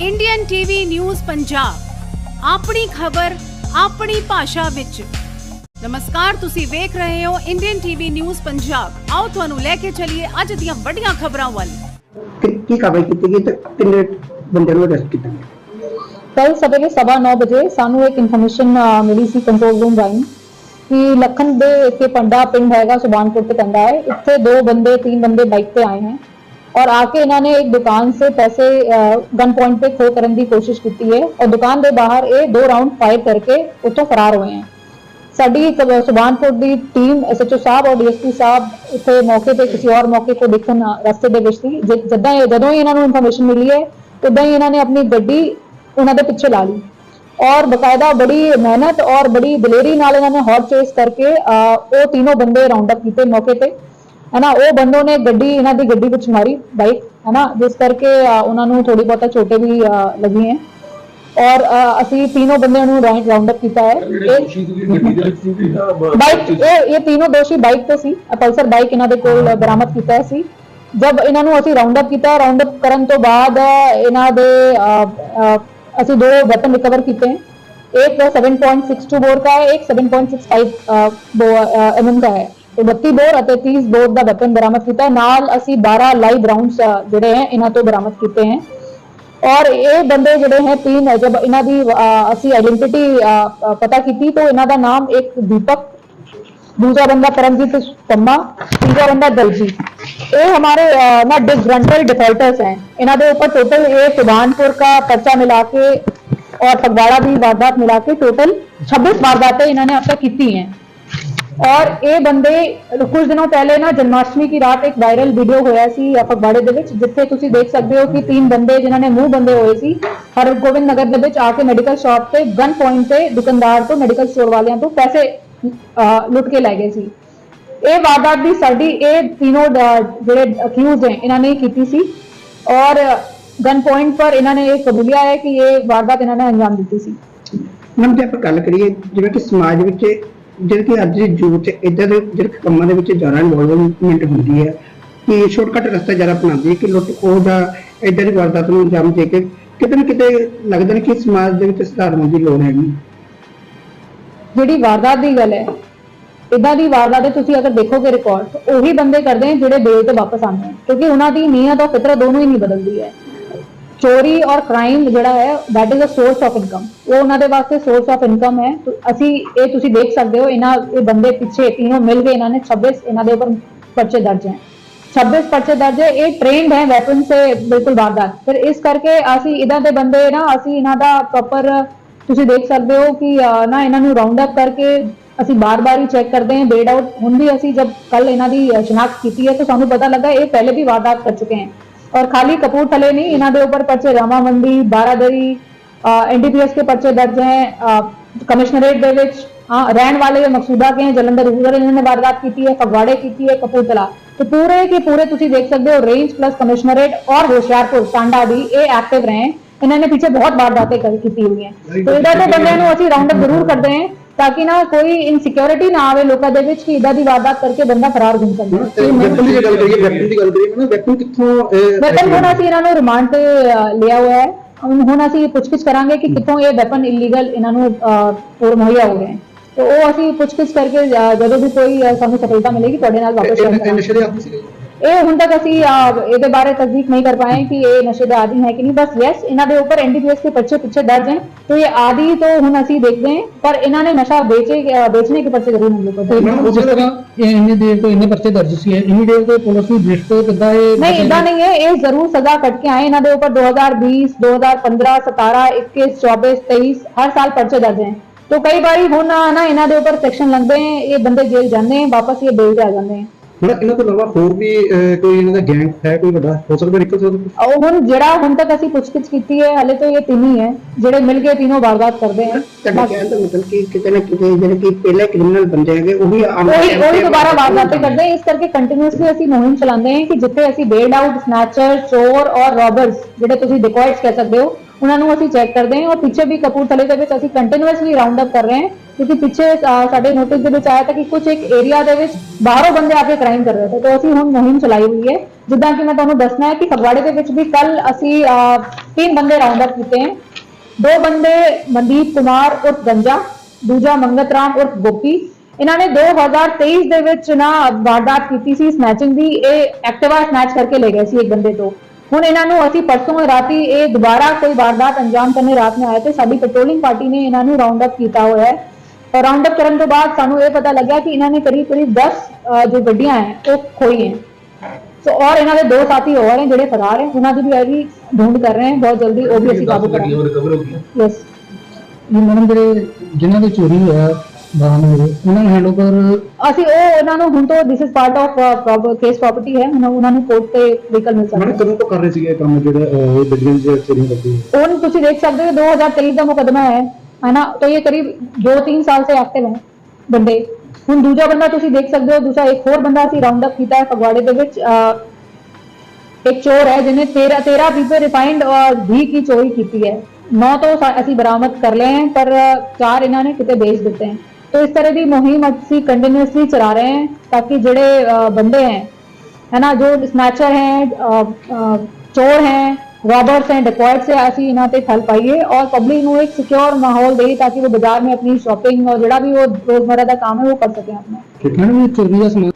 Indian TV news Punjab ਆਪਣੀ ਖਬਰ ਆਪਣੀ ਭਾਸ਼ਾ ਵਿੱਚ। ਨਮਸਕਾਰ ਤੁਸੀਂ ਵੇਖ ਰਹੇ ਹੋ ਇੰਡੀਅਨ ਟੀਵੀ ਨਿਊਜ਼ ਪੰਜਾਬ ਆਓ ਤੁਹਾਨੂੰ ਲੈ ਕੇ ਚੱਲੀਏ ਅੱਜ ਦੀਆਂ ਵੱਡੀਆਂ ਖਬਰਾਂ ਵੱਲ। ਕਿ- ਕੀ ਕਾਰਵਾਈ ਕੀਤੀ ਗਈ ਤੇ ਕਿੰਨੇ ਬੰਦਿਆਂ ਨੂੰ ਅਰੈਸਟ ਕੀਤਾ ਗਿਆ? ਕੱਲ ਸਵੇਰੇ ਸਵਾ ਨੌ ਵਜੇ ਸਾਨੂੰ ਇੱਕ ਇਨਫੋਰਮੇਸ਼ਨ ਮਿਲੀ ਸੀ ਕੰਟਰੋਲ ਰੂਮ ਰਾਹੀਂ ਕਿ ਲਖਨ ਦੇ ਇੱਥੇ ਪੰਡਾ ਪਿੰਡ ਹੈਗਾ ਸੁਬਾਨਪੁਰ ਤੇ ਪੰਡਾ ਹੈ। ਇੱਥੇ ਦੋ ਬੰਦੇ तीन ਬੰਦੇ ਬਾਈਕ ਤੇ ਆਏ ਔਰ ਆ ਕੇ ਇਹਨਾਂ ਨੇ ਇੱਕ ਦੁਕਾਨ ਸੇ ਪੈਸੇ ਗਨ ਪੁਆਇੰਟ ਤੇ ਖੋ ਕਰਨ ਦੀ ਕੋਸ਼ਿਸ਼ ਕੀਤੀ ਹੈ। ਔਰ ਦੁਕਾਨ ਦੇ ਬਾਹਰ ਇਹ ਦੋ ਰਾਉਂਡ ਫਾਇਰ ਕਰਕੇ ਉੱਥੋਂ ਫਰਾਰ ਹੋਏ ਹਨ ਸਾਡੀ ਸੁਬਾਨਪੁਰ ਦੀ ਟੀਮ ਐਸਐਚਓ ਸਾਹਿਬ ਔਰ ਡੀਐਸਪੀ ਸਾਹਿਬ ਇੱਥੇ ਮੌਕੇ ਤੇ ਕਿਸੇ ਹੋਰ ਮੌਕੇ ਤੇ ਦੇਖਣ ਰਸਤੇ ਦੇ ਵਿੱਚ ਸੀ। ਜਦੋਂ ਜਦੋਂ ਇਹਨਾਂ ਨੂੰ ਇਨਫੋਰਮੇਸ਼ਨ ਮਿਲੀ ਹੈ, ਉਦੋਂ ਹੀ ਇਹਨਾਂ ਨੇ ਆਪਣੀ ਗੱਡੀ ਉਹਨਾਂ ਦੇ ਪਿੱਛੇ ਲਾ ਲਈ। ਔਰ ਬਕਾਇਦਾ ਬੜੀ ਮਿਹਨਤ ਔਰ ਬੜੀ ਦਲੇਰੀ ਨਾਲ ਇਹਨਾਂ ਨੇ ਹੌਰ ਚੇਸ ਕਰਕੇ ਉਹ ਤਿੰਨੋਂ ਬੰਦੇ ਰਾਉਂਡ ਅਪ ਕੀਤੇ ਮੌਕੇ ਤੇ। ਹਨਾ ਉਹ ਬੰਦੋਂ ਨੇ ਗੱਡੀ ਇਹਨਾਂ ਦੀ ਗੱਡੀ ਵਿੱਚ ਮਾਰੀ ਬਾਈਕ ਹਨਾ ਜਿਸ ਕਰਕੇ ਅਹ, ਉਹਨਾਂ ਨੂੰ ਥੋੜੀ ਬਹੁਤਾ ਚੋਟੇ ਵੀ ਅਹ, ਲੱਗੀ ਹੈ ਔਰ ਅਹ, ਅਸੀਂ ਤਿੰਨੋਂ ਬੰਦਿਆਂ ਨੂੰ ਰਾਉਂਡ ਅਪ ਕੀਤਾ ਹੈ ਇਹ ਬਾਈਕ ਇਹ ਇਹ ਤਿੰਨੋਂ ਦੋਸ਼ੀ ਬਾਈਕ ਤੇ ਸੀ ਅ ਪਲਸਰ ਬਾਈਕ ਇਹਨਾਂ ਦੇ ਕੋਲ ਬਰਾਮਦ ਕੀਤਾ ਸੀ ਜਦ ਇਹਨਾਂ ਨੂੰ ਅਸੀਂ ਰਾਉਂਡ ਅਪ ਕੀਤਾ ਰਾਉਂਡ ਅਪ ਕਰਨ ਤੋਂ ਬਾਅਦ ਇਹਨਾਂ ਦੇ ਅ, ਅ, ਅਸੀਂ ਦੋ ਵੈਪਨ ਰਿਕਵਰ ਕੀਤੇ हैं एक 7.62 बोर का है एक 7.65 एमएम का है ਤੇ बत्ती बोर तीस बोर का वैपन बरामद किया बारह लाइव राउंड जो हैं इन्हों तो बरामद किए हैं और ये बंदे जोड़े हैं तीन जब इन्हों की असी आइडेंटिटी पता की तो इन्हों का नाम एक दीपक दूसरा बंदा परमजीत शर्मा तीसरा बंदा दलजीत ये हमारे ना डिग्रंटल डिफॉल्टर्स हैं इन्हों के ऊपर टोटल ये सुबहानपुर का पर्चा मिला के और फगवाड़ा की वारदात मिला के टोटल छब्बीस वारदातें इन्होंने अब तक की हैं ਔਰ ਇਹ ਬੰਦੇ ਕੁਝ ਦਿਨੋਂ ਪਹਿਲੇ ਨਾ ਜਨਮਾਸ਼ਟਮੀ ਦੀ ਰਾਤ ਇੱਕ ਵਾਇਰਲ ਵੀਡੀਓ ਹੋਇਆ ਸੀ ਫਗਵਾੜੇ ਦੇ ਵਿੱਚ, ਜਿੱਥੇ ਤੁਸੀਂ ਦੇਖ ਸਕਦੇ ਹੋ ਕਿ ਤਿੰਨ ਬੰਦੇ ਜਿਨ੍ਹਾਂ ਨੇ ਮੂੰਹ ਬੰਦੇ ਹੋਏ ਸੀ, ਹਰਗੋਬਿੰਦ ਨਗਰ ਦੇ ਵਿੱਚ ਆ ਕੇ ਮੈਡੀਕਲ ਸ਼ਾਪ ਤੇ ਗਨ ਪੁਆਇੰਟ ਤੇ ਦੁਕਾਨਦਾਰ ਤੋਂ ਮੈਡੀਕਲ ਸਟੋਰ ਵਾਲਿਆਂ ਤੋਂ ਪੈਸੇ ਲੁੱਟ ਕੇ ਲੈ ਗਏ ਸੀ। ਇਹ ਵਾਰਦਾਤ ਦੀ ਸਾਡੀ, ਇਹ ਤਿੰਨੋਂ ਜਿਹੜੇ ਅਕਿਊਜ਼ ਹੈ ਇਹਨਾਂ ਨੇ ਕੀਤੀ ਸੀ। ਔਰ ਗਨ ਪੁਆਇੰਟ ਪਰ ਇਹਨਾਂ ਨੇ ਇਹ ਕਬੂਲਿਆ ਹੈ ਕਿ ਇਹ ਵਾਰਦਾਤ ਇਹਨਾਂ ਨੇ ਅੰਜਾਮ ਦਿੱਤੀ ਸੀ। ਮੈਮ ਜੇ ਆਪਾਂ ਗੱਲ ਕਰੀਏ, ਜਿਵੇਂ ਕਿ ਸਮਾਜ ਵਿੱਚ ਜਿਹੜੇ ਕਿ ਅੱਜ ਦੀ ਯੂਥ ਇਦਾਂ ਦੇ ਜਿਹੜੇ ਕੰਮਾਂ ਦੇ ਵਿੱਚ ਜ਼ਿਆਦਾ ਇਨਵੋਲਵਮੈਂਟ ਹੁੰਦੀ ਹੈ ਕਿ ਸ਼ਾਰਟਕਟ ਰਸਤਾ ਜ਼ਿਆਦਾ ਅਪਣਾਉਂਦੀ ਹੈ ਕਿ ਲੁੱਟ ਖੋਹ ਜਾਂ ਇਦਾਂ ਦੀ ਵਾਰਦਾਤ ਨੂੰ ਅੰਜਾਮ ਦੇ ਕੇ ਕਿਤੇ ਨਾ ਕਿਤੇ ਲੱਗਦਾ ਨੇ ਕਿ ਸਮਾਜ ਦੇ ਵਿੱਚ ਸੁਧਾਰ ਹੋਣ ਦੀ ਲੋੜ ਹੈਗੀ। ਜਿਹੜੀ ਵਾਰਦਾਤ ਦੀ ਗੱਲ ਹੈ ਇਦਾਂ ਦੀ ਵਾਰਦਾਤ ਦੇ ਤੁਸੀਂ ਅਗਰ ਦੇਖੋਗੇ ਰਿਕਾਰਡ ਉਹੀ ਬੰਦੇ ਕਰਦੇ ਨੇ ਜਿਹੜੇ ਬੇਲ ਤੇ ਵਾਪਸ ਆਉਂਦੇ ਨੇ, ਕਿਉਂਕਿ ਉਹਨਾਂ ਦੀ ਨੀਅਤ ਔਰ ਫਿਤਰਤ ਦੋਨੋਂ ਹੀ ਨਹੀਂ ਬਦਲਦੀ ਹੈ। ਚੋਰੀ ਔਰ ਕ੍ਰਾਈਮ ਜਿਹੜਾ ਹੈ, that is a source of income. ਉਹ ਉਹਨਾਂ ਦੇ ਵਾਸਤੇ source of income ਹੈ। ਅਸੀਂ ਇਹ ਤੁਸੀਂ ਦੇਖ ਸਕਦੇ ਹੋ, ਇਹਨਾਂ, ਇਹ ਬੰਦੇ ਪਿੱਛੇ ਤਿੰਨੋਂ ਮਿਲ ਕੇ ਇਹਨਾਂ ਨੇ 26 ਇਹਨਾਂ ਦੇ ਉੱਪਰ ਪਰਚੇ ਦਰਜ ਹੈ। 26 ਪਰਚੇ ਦਰਜ ਹੈ, ਇਹ ਟ੍ਰੇਨਡ ਹੈ ਵੈਪਨ ਸੇ ਬਿਲਕੁਲ ਵਾਰਦਾਤ। ਫਿਰ ਇਸ ਕਰਕੇ ਅਸੀਂ ਇਹਨਾਂ ਦੇ ਬੰਦੇ ਨਾ, ਅਸੀਂ ਇਹਨਾਂ ਦਾ ਪ੍ਰੋਪਰ ਤੁਸੀਂ ਦੇਖ ਸਕਦੇ ਹੋ ਕਿ ਨਾ ਇਹਨਾਂ ਨੂੰ ਰਾਉਂਡ ਅਪ ਕਰਕੇ ਅਸੀਂ ਬਾਰ-ਬਾਰ ਹੀ ਚੈੱਕ ਕਰਦੇ ਹਾਂ ਬੇਡ ਆਊਟ ਹੁਣ ਵੀ ਅਸੀਂ ਜਦ ਕੱਲ ਇਹਨਾਂ ਦੀ ਸ਼ਨਾਖਤ ਕੀਤੀ ਹੈ, ਤਾਂ ਸਾਨੂੰ ਪਤਾ ਲੱਗਾ ਇਹ ਪਹਿਲੇ ਵੀ ਵਾਰਦਾਤ ਕਰ ਚੁੱਕੇ हैं और खाली कपूरथले नहीं इन्हों के उपर पर्चे रामा मंडी बारादरी एनडीपीएस के पर्चे दर्ज हैं कमिश्नरेट रहन वाले मकसूदा के हैं जलंधर रूरल इन्होंने वारदात की है फगवाड़े की है कपूरथला तो पूरे के पूरे तुम देख सकते हो रेंज प्लस कमिश्नरेट और होशियारपुर टांडा भी ये एक्टिव रहे हैं इन्होंने पीछे बहुत वारदातें की हुई हैं तो इधर के बंद असं राउंड अप जरूर करते हैं ਤਾਂ ਕਿ ਨਾ ਕੋਈ ਇਨਸਿਕਿਉਰਿਟੀ ਨਾ ਆਵੇ ਲੋਕਾਂ ਦੇ ਵਿੱਚ ਕਿ ਇਦਾਂ ਦੀ ਵਾਰਦਾਤ ਕਰਕੇ ਬੰਦਾ ਫਰਾਰ ਘੁੰਮ ਸਕਦਾ ਵੈਪਨ ਦੀ ਗੱਲ ਕਰੀਏ ਵੈਪਨ ਦੀ ਗੱਲ ਕਰੀਏ ਨਾ ਵੈਪਨ ਕਿੱਥੋਂ ਵੈਪਨ ਹੁਣ ਅਸੀਂ ਇਹਨਾਂ ਨੂੰ ਰਿਮਾਂਡ ਤੇ ਲਿਆ ਹੋਇਆ ਹੈ। ਹੁਣ ਅਸੀਂ ਪੁੱਛਗਿੱਛ ਕਰਾਂਗੇ ਕਿ ਕਿੱਥੋਂ ਇਹ ਵੈਪਨ ਇਲੀਗਲ ਇਹਨਾਂ ਨੂੰ ਅਹ, ਪੂਰ ਮੁਹੱਈਆ ਹੋ ਗਏ। ਤੇ ਉਹ ਅਸੀਂ ਪੁੱਛਗਿੱਛ ਕਰਕੇ ਜਦੋਂ ਵੀ ਕੋਈ ਸਾਨੂੰ ਸਫਲਤਾ ਮਿਲੇਗੀ ਤੁਹਾਡੇ ਨਾਲ ਵਾਪਸ ਕਰਾਂਗੇ। ਇਹ ਹੁਣ ਤੱਕ ਅਸੀਂ ਅਹ, ਇਹਦੇ ਬਾਰੇ ਤਸਦੀਕ ਨਹੀਂ ਕਰ ਪਾਏ ਕਿ ਇਹ ਨਸ਼ੇ ਦੇ ਆਦੀ ਹੈ ਕਿ ਨਹੀਂ ਬਸ ਯੈਸ ਇਹਨਾਂ ਦੇ ਉੱਪਰ ਐਨਡੀਪੀਐਸ के पर्चे पीछे दर्ज हैं तो ये आदि तो ਹੁਣ ਅਸੀਂ ਦੇਖਦੇ हैं पर इन्होंने नशा बेचे अह, बेचने के पर्चे जरूर हम लोग को दर्ज हैं। ਮੈਮ, ਜਿਸ ਤਰ੍ਹਾਂ ਇਹ ਇੰਨੀ ਦੇਰ ਤੋਂ ਇੰਨੇ ਪਰਚੇ ਦਰਜ ਸੀ ਇੰਨੀ ਦੇਰ ਤੋਂ ਪੁਲਿਸ ਨੂੰ ਦ੍ਰਿਸ਼ ਤੋਂ ਕਿੱਦਾਂ ਇਹ नहीं इदा नहीं है ये जरूर सजा कट के आए इन्हों के ऊपर 2020 2015 17 21 24 23 हर साल पर्चे दर्ज हैं तो कई बारी हुन ना इन्हों के ऊपर सेक्शन लगते हैं ये बंदे जेल जाते हैं वापस ये बेल पे आ जाते हैं ਮਤਲਬ ਇਹਨਾਂ ਤੋਂ ਇਲਾਵਾ ਹੋਰ ਵੀ ਕੋਈ ਇਹਨਾਂ ਦਾ ਗੈਂਗ ਹੈ ਕੋਈ ਵੱਡਾ? ਹੋ ਸਕਦਾ ਨਿਕਲ ਸਕਦਾ ਉਹ ਹੁਣ ਜਿਹੜਾ ਹੁਣ ਤੱਕ ਅਸੀਂ ਪੁੱਛਗਿੱਛ ਕੀਤੀ ਹੈ ਹਲੇ ਤਾਂ ਇਹ ਤਿੰਨ ਹੀ ਹੈ ਜਿਹੜੇ ਮਿਲ ਕੇ ਤਿੰਨੋਂ ਵਾਰਦਾਤ ਕਰਦੇ ਹਨ ਤੁਹਾਡਾ ਕਹਿਣ ਦਾ ਮਤਲਬ ਕਿ ਕਿਤੇ ਨਾ ਕਿਤੇ ਜਿਹੜੇ ਕਿ ਪਹਿਲੇ ਕ੍ਰਿਮੀਨਲ ਬੰਦੇ ਹੈਗੇ ਉਹ ਵੀ ਆਮ ਉਹ ਵੀ ਦੁਬਾਰਾ ਵਾਰਦਾਤ ਕਰਦੇ ਇਸ ਕਰਕੇ ਕੰਟੀਨਿਊਸਲੀ ਅਸੀਂ ਮੁਹਿੰਮ ਚਲਾਉਂਦੇ ਹਾਂ ਕਿ ਜਿੱਥੇ ਅਸੀਂ ਬੇਲਡ ਆਊਟ ਸਨੈਚਰ ਚੋਰ ਔਰ ਰੌਬਰਸ ਜਿਹੜੇ ਤੁਸੀਂ ਡਿਕੋਇਟਸ ਕਹਿ ਸਕਦੇ ਹੋ ਉਹਨਾਂ ਨੂੰ ਅਸੀਂ ਚੈੱਕ ਕਰਦੇ ਹਾਂ, ਔਰ ਪਿੱਛੇ ਵੀ ਕਪੂਰਥਲੇ ਦੇ ਵਿੱਚ ਅਸੀਂ ਕੰਟੀਨਿਊਸਲੀ ਰਾਉਂਡ ਅਪ ਕਰ ਰਹੇ ਹਾਂ, ਕਿਉਂਕਿ ਪਿੱਛੇ ਸਾਡੇ ਨੋਟਿਸ ਦੇ ਵਿੱਚ ਆਇਆ ਤਾਂ ਕਿ ਕੁਝ ਇੱਕ ਏਰੀਆ ਦੇ ਵਿੱਚ ਬਾਹਰੋਂ ਬੰਦੇ ਆ ਕੇ ਕ੍ਰਾਈਮ ਕਰ ਰਹੇ ਸੀ। ਤਾਂ ਅਸੀਂ ਹੁਣ ਮੁਹਿੰਮ ਚਲਾਈ ਹੋਈ ਹੈ। ਜਿੱਦਾਂ ਕਿ ਮੈਂ ਤੁਹਾਨੂੰ ਦੱਸਣਾ ਹੈ ਕਿ ਫਗਵਾੜੇ ਦੇ ਵਿੱਚ ਵੀ ਕੱਲ ਅਸੀਂ ਤਿੰਨ ਬੰਦੇ ਰਾਉਂਡ ਅਪ ਕੀਤੇ ਹਨ। ਦੋ ਬੰਦੇ ਮਨਦੀਪ ਕੁਮਾਰ ਉਰਫ ਗੰਜਾ, ਦੂਜਾ ਮੰਗਤ ਰਾਮ ਉਰਫ ਗੋਪੀ। ਇਹਨਾਂ ਨੇ 2023 ਦੇ ਵਿੱਚ ਨਾ ਵਾਰਦਾਤ ਕੀਤੀ ਸੀ ਸਨੈਚਿੰਗ ਦੀ। ਇਹ ਐਕਟਿਵਾ ਸਨੈਚ ਕਰਕੇ ਲੈ ਗਏ ਸੀ ਇੱਕ ਬੰਦੇ ਤੋਂ। ਹੁਣ ਇਹਨਾਂ ਨੂੰ ਅਸੀਂ ਪਰਸੋਂ ਰਾਤੀ ਇਹ ਦੁਬਾਰਾ ਕੋਈ ਵਾਰਦਾਤ ਅੰਜਾਮ ਕਰਨੇ ਰਾਤ ਨੂੰ ਆਏ ਤੇ ਸਾਡੀ ਪੈਟਰੋਲਿੰਗ ਪਾਰਟੀ ਨੇ ਇਹਨਾਂ ਨੂੰ ਰਾਉਂਡ ਅਪ ਕੀਤਾ ਹੋਇਆ ਹੈ। ਔਰ ਰਾਉਂਡ ਅਪ ਕਰਨ ਤੋਂ ਬਾਅਦ ਸਾਨੂੰ ਇਹ ਪਤਾ ਲੱਗਿਆ ਕਿ ਇਹਨਾਂ ਨੇ ਕਰੀਬ ਕਰੀਬ 10 ਅ, ਜੋ ਗੱਡੀਆਂ ਹੈ ਉਹ ਖੋਈ ਹੈ। ਸੋ ਔਰ ਇਹਨਾਂ ਦੇ ਦੋ ਸਾਥੀ ਹੋਰ ਹੈ ਜਿਹੜੇ ਫਰਾਰ ਹੈ ਉਹਨਾਂ ਦੀ ਵੀ ਅਸੀਂ ਢੂੰਡ ਕਰ ਰਹੇ ਹਾਂ ਬਹੁਤ ਜਲਦੀ ਉਹ ਵੀ ਅਸੀਂ ਕਾਬੂ ਕਰਾਂਗੇ ਯੈਸ ਇਹ ਮੈਡਮ ਜਿਹੜੇ ਜਿਨ੍ਹਾਂ ਦੇ ਚੋਰੀ ਹੋਇਆ ਵਾਹਨ ਹੋਏ ਉਹਨਾਂ ਨੂੰ ਹੈਂਡਓਵਰ ਅਸੀਂ ਉਹ ਉਹਨਾਂ ਨੂੰ ਹੁਣ ਤੋਂ this is part of case property ਹੈ ਹੁਣ ਉਹਨਾਂ ਨੂੰ ਕੋਰਟ ਤੇ ਵਹੀਕਲ ਮਿਲ ਸਕਦਾ ਮੈਡਮ ਹੈ ਕਦੋਂ ਤੋਂ ਕਰ ਰਹੇ ਸੀਗੇ ਇਹ ਕੰਮ ਜਿਹੜਾ ਅਹ, ਇਹ ਗੱਡੀਆਂ ਦੀ ਚੋਰੀ ਕਰਦੀ ਹੈ ਹੁਣ ਤੁਸੀਂ देख सकते हो 2023 ਦਾ ਮੁਕਦਮਾ ਹੈ ਹੈ ਨਾ तो ये करीब 2-3 ਸਾਲ से एक्टिव है ਬੰਦੇ ਹੁਣ ਦੂਜਾ ਬੰਦਾ ਤੁਸੀਂ ਦੇਖ ਸਕਦੇ ਹੋ ਦੂਸਰਾ ਇੱਕ ਹੋਰ ਬੰਦਾ ਅਸੀਂ ਰਾਉਂਡ ਅਪ ਕੀਤਾ ਹੈ ਫਗਵਾੜੇ ਦੇ ਵਿੱਚ ਅਹ, ਇੱਕ ਚੋਰ ਹੈ ਜਿਹਨੇ 13 13 ਪੀਪੇ ਰਿਫਾਈਨਡ ਔਰ ਘੀ ਕੀ ਚੋਰੀ ਕੀਤੀ ਹੈ ਨੌ ਤੋਂ ਸਾ- ਅਸੀਂ ਬਰਾਮਦ ਕਰ ਲਏ हैं पर अ, ਚਾਰ ਇਹਨਾਂ ਨੇ ਕਿਤੇ ਵੇਚ ਦਿੱਤੇ हैं तो इस तरह की मुहिम अच्छी कंटिन्यूसली चला रहे हैं ताकि जड़े बंदे हैं है ना जो स्नैचर हैं ਚੋਰ ਹੈ रॉबर्स हैं डिकॉइट्स हैं ऐसी इन्हों पर फल पाइए और पब्लिक को एक सिक्योर माहौल दे ताकि वो बाजार में अपनी शॉपिंग और जड़ा भी वो रोजमर्रा का काम है वो कर सके अपना कितना भी चोरी का सामान